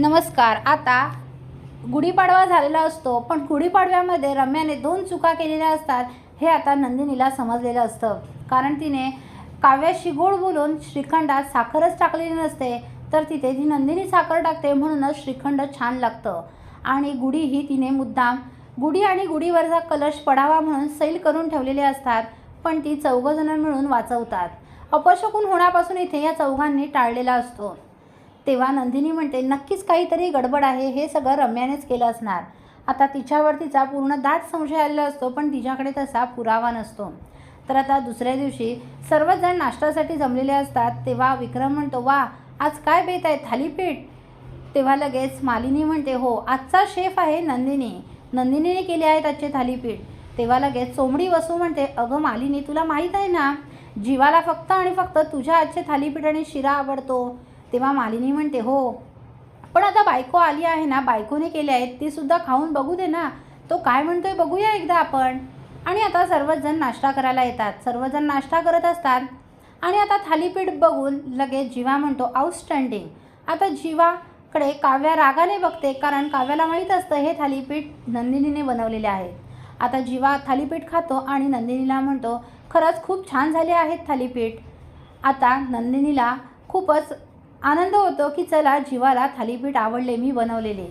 नमस्कार आता गुढीपाडवा झालेला असतो पण गुढीपाडव्यामध्ये रम्याने दोन चुका केलेल्या असतात हे आता नंदिनीला समजलेलं असतं. कारण तिने काव्याशी गोड बोलून श्रीखंडात साखरच टाकलेली नसते तर तिथे ती नंदिनी साखर टाकते म्हणूनच श्रीखंड छान लागतं. आणि गुढी ही तिने मुद्दाम गुढी आणि गुढीवरचा कलश पडावा म्हणून सैल करून ठेवलेले असतात पण ती चौघजणं मिळून वाचवतात. अपशकून होण्यापासून इथे या चौघांनी टाळलेला असतो. तेव्हा नंदिनी म्हणते नक्कीच काहीतरी गडबड आहे हे सगळं रम्यानेच केलं असणार. आता तिच्यावर तिचा पूर्ण दाट संशय आलेला असतो पण तिच्याकडे तसा पुरावा नसतो. तर आता दुसऱ्या दिवशी सर्वच जण नाश्त्यासाठी जमलेले असतात तेव्हा विक्रम म्हणतो वा आज काय बेत आहे थालीपीठ? तेव्हा लगेच मालिनी म्हणते हो आजचा शेफ आहे नंदिनी. नंदिनीने केले आहेत आजचे थालीपीठ. तेव्हा लगेच चोमडी वसू म्हणते अगं मालिनी तुला माहीत आहे ना जीवाला फक्त आणि फक्त तुझ्या आजचे थालीपीठ आणि शिरा आवडतो. तेव्हा मालिनी म्हणते हो पण आता बायको आली आहे ना बायकोने केले आहेत ते सुद्धा खाऊन बघू दे ना. तो काय म्हणतोय बघूया एकदा आपण. आणि आता सर्वजण नाश्ता करायला येतात. सर्वजण नाश्ता करत असतात. आणि आता थालीपीठ बघून लगेच जीवा म्हणतो आउटस्टँडिंग आता जीवाकडे काव्या रागाने बघते कारण काव्याला माहीत असतं हे थालीपीठ नंदिनीने बनवलेले आहे. आता जीवा थालीपीठ खातो आणि नंदिनीला म्हणतो खरंच खूप छान झाले आहेत थालीपीठ. आता नंदिनीला खूपच आनंद होतो की चला जीवाला थालीपीठ आवडले मी बनवलेले.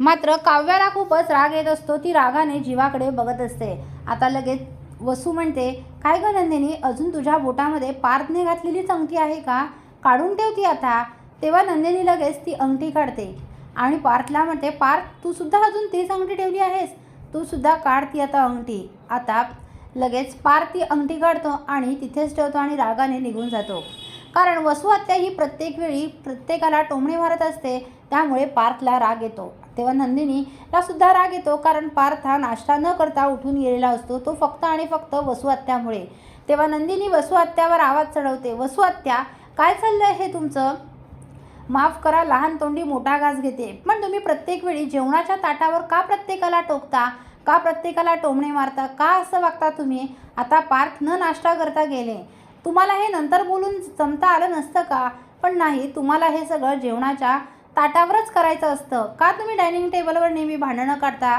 मात्र काव्याला खूपच राग येत असतो ती रागाने जीवाकडे बघत असते. आता लगेच वसू म्हणते काय ग नंदिनी अजून तुझ्या बोटामध्ये पार्थने घातलेलीच अंगठी आहे का? काढून ठेव ती आता. तेव्हा नंदिनी लगेच ती अंगठी काढते आणि पार्थला म्हणते पार्थ तू सुद्धा अजून तीच अंगठी ठेवली आहेस? तू सुद्धा काढ ती आता अंगठी. आता लगेच पार्थ ती अंगठी काढतो आणि तिथेच ठेवतो आणि रागाने निघून जातो. कारण वसुहत्या ही प्रत्येक वेळी प्रत्येकाला टोमणे मारत असते त्यामुळे पार्थला राग येतो. तेव्हा नंदिनीला सुद्धा राग येतो कारण पार्थ हा नाश्ता न करता उठून गेलेला असतो तो फक्त आणि फक्त वसुहत्यामुळे. तेव्हा नंदिनी वसुहत्यावर आवाज चढवते वसुहत्या काय चाललं हे तुमचं? माफ करा लहान तोंडी मोठा घास घेते. पण तुम्ही प्रत्येक वेळी जेवणाच्या ताटावर का प्रत्येकाला टोकता? का प्रत्येकाला टोमणे मारता? का असं वागता तुम्ही? आता पार्थ न नाश्ता करता गेले. तुम्हाला हे नंतर बोलून जमता आलं नसतं का? पण नाही तुम्हाला हे सगळं जेवणाच्या ताटावरच करायचं असतं. का तुम्ही डायनिंग टेबलवर नेहमी भांडणं काढता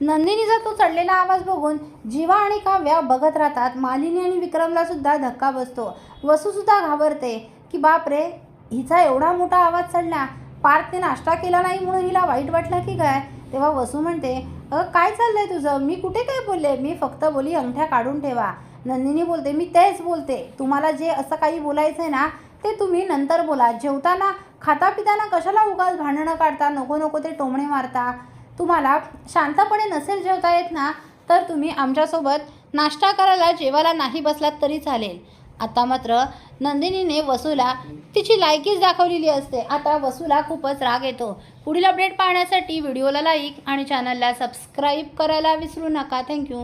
नंदिनीचा तो चढलेला आवाज बघून जीवा आणि काव्या बघत राहतात मालिनी आणि विक्रमला सुद्धा धक्का बसतो. वसूसुद्धा घाबरते की बाप रे हिचा एवढा मोठा आवाज चढला पार्थने नाश्ता केला नाही म्हणून हिला वाईट वाटलं की काय? तेव्हा वसू म्हणते अगं काय चाललंय तुझं? मी कुठे काय बोलले? मी फक्त बोली अंगठ्या काढून ठेवा. नंदिनी बोलते मी तेच बोलते. तुम्हाला जे असं काही बोलायचं आहे ना ते तुम्ही नंतर बोला. जेवताना खाता पिताना कशाला उगाच भांडणं काढता? नको नको ते टोमणे मारता. तुम्हाला शांतपणे नसेल जेवता येत ना तर तुम्ही आमच्यासोबत नाश्ता करायला जेवायला नाही बसलात तरी चालेल. आता मात्र नंदिनीने वसूला तिची लायकीच दाखवलेली असते. आता वसूला खूपच राग येतो. पुढील अपडेट पाहण्यासाठी व्हिडिओला लाईक आणि चॅनलला सबस्क्राईब करायला विसरू नका. थँक्यू